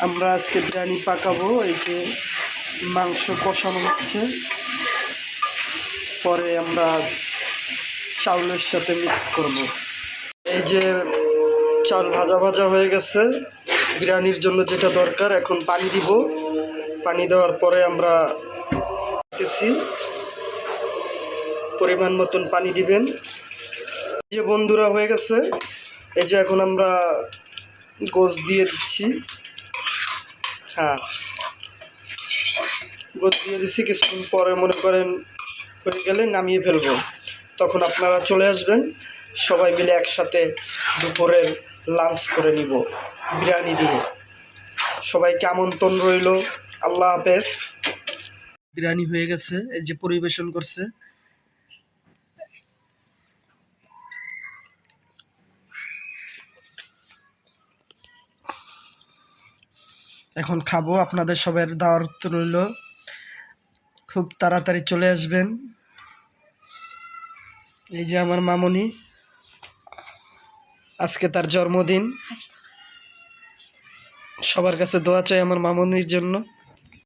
আমরা আজকে বিরিয়ানি পাকাবো, এই যে মাংস কষানো হচ্ছে। পরে আমরা চাউলের সাথে মিক্স করব। এই যে চাল ভাজা ভাজা হয়ে গেছে। বিরিয়ানির জন্য যেটা দরকার, এখন পানি দিব। পানি দেওয়ার পরে আমরা দিতেছি। পরিমাণ মতন পানি দিবেন। যে বন্ধুরা হয়ে গেছে। এই যে এখন আমরা গোস দিয়ে দিচ্ছি। গোস দিয়ে দিচ্ছি কিছুক্ষণ পরে মনে করেন হয়ে গেলে নামিয়ে ফেলব। তখন আপনারা চলে আসবেন। সবাই মিলে একসাথে দুপুরের লাঞ্চ করে নিব, বিরিয়ানি দিয়ে। সবাইকে আমন্ত্রণ রইল। আল্লাহ হাফেজ। বিরিয়ানি হয়ে গেছে, এই যে পরিবেশন করছে। এখন খাব, আপনাদের সবার দাওয়াত রইল খুব তাড়াতাড়ি চলে আসবেন। এই যে আমার মামনি, আজকে তার জন্মদিন। সবার কাছে দোয়া চাই আমার মামনির জন্য।